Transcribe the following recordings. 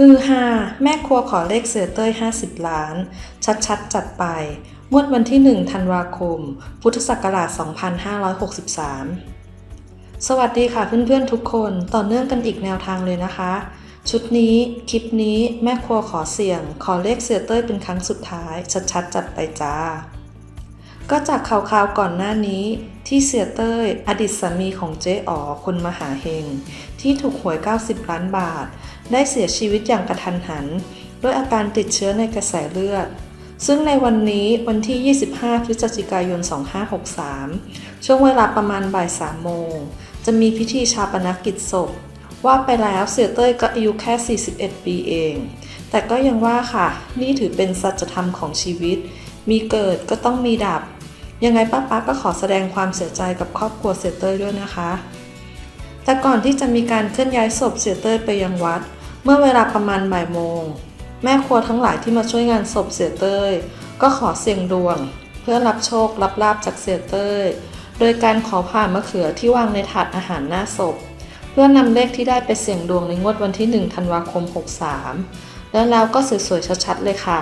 ฮือฮาแม่ครัวขอเลขเสือเต้ย 50 ล้าน ชัดๆ จัดไปงวดวันที่ 1 ธันวาคม พุทธศักราช 2563 สวัสดีค่ะเพื่อนๆทุกคนต่อเนื่องกันอีกแนวทางเลยนะคะ ชุดนี้ คลิปนี้แม่ครัวขอเสี่ยง ขอเลขเสือเต้ยเป็นครั้งสุดท้าย ชัดๆ จัดไปจ้า ก็จากข่าวๆก่อนหน้านี้ ที่เสียเต้ย อดีตสามีของเจ๊อ๋อคนมหาเฮง ที่ถูกหวย 90 ล้านบาท ได้เสียชีวิตอย่างกระทันหัน ด้วยอาการติดเชื้อในกระแสเลือด ซึ่งในวันนี้วันที่ 25 พฤศจิกายน 2563 ช่วงเวลาประมาณบ่าย3โมง จะมีพิธีชาปนกิจศพ ว่าไปแล้วเสียเต้ยก็อายุแค่ 41 ปีเอง แต่ก็ยังว่าค่ะ นี่ถือเป็นสัจธรรมของชีวิต มีเกิดก็ต้องมีดับ ยังไงป้าป๊าก็ขอแสดงความเสียใจกับครอบครัวเสียเต้ยด้วยนะคะ แต่ก่อนที่จะมีการเคลื่อนย้ายศพเสียเต้ยไปยังวัด เมื่อเวลาประมาณบ่ายโมง แม่ครัวทั้งหลายที่มาช่วยงานศพเสียเต้ยก็ขอเสี่ยงดวง เพื่อรับโชครับลาบจากเสียเต้ยโดยการขอผ่านมะเขือที่วางในถาดอาหารหน้าศพ เพื่อนำเลขที่ได้ไปเสี่ยงดวงในงวดวันที่ 1 ธันวาคม 63 แล้วแล้วก็สวยๆชัดๆเลยค่ะ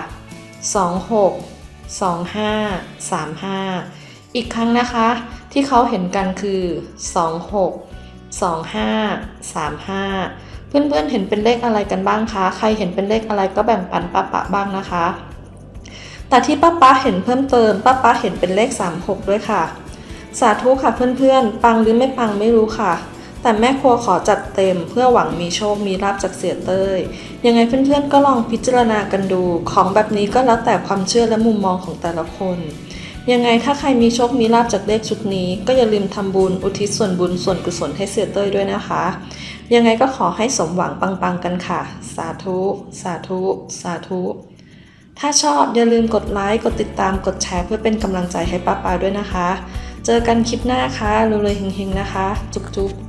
26 25 35 อีกครั้งนะคะที่เขาเห็นกันคือ 26 25 35 เพื่อนๆเห็นเป็นเลขอะไรกันบ้างคะ ใครเห็นเป็นเลขอะไรก็แบ่งปันป้าปะบ้างนะคะ แต่ที่ป้าป๊าเห็นเพิ่มเติมป้าป๊าเห็นเป็นเลข 36 ด้วยค่ะ สาธุค่ะเพื่อนๆ ปังหรือไม่ปังไม่รู้ค่ะ แต่แม่ครัวขอจัดเต็มเพื่อหวังมีโชคมีลาบจากเสียเต้ย ยังไงเพื่อนๆก็ลองพิจารณากันดู ของแบบนี้ก็แล้วแต่ความเชื่อและมุมมองของแต่ละคน ยังไงถ้าใครมีโชคมีลาบจากเลขชุดนี้ ก็อย่าลืมทำบุญอุทิศส่วนบุญส่วนกุศลให้เสียเต้ยด้วยนะคะ ยังไงก็ขอให้สมหวังปังๆกันค่ะ สาธุ สาธุ สาธุ ถ้าชอบอย่าลืมกดไลค์กดติดตามกดแชร์เพื่อเป็นกำลังใจให้ป้าปาด้วยนะคะ เจอกันคลิปหน้าค่ะรวยๆเฮงๆนะคะ จุ๊บๆ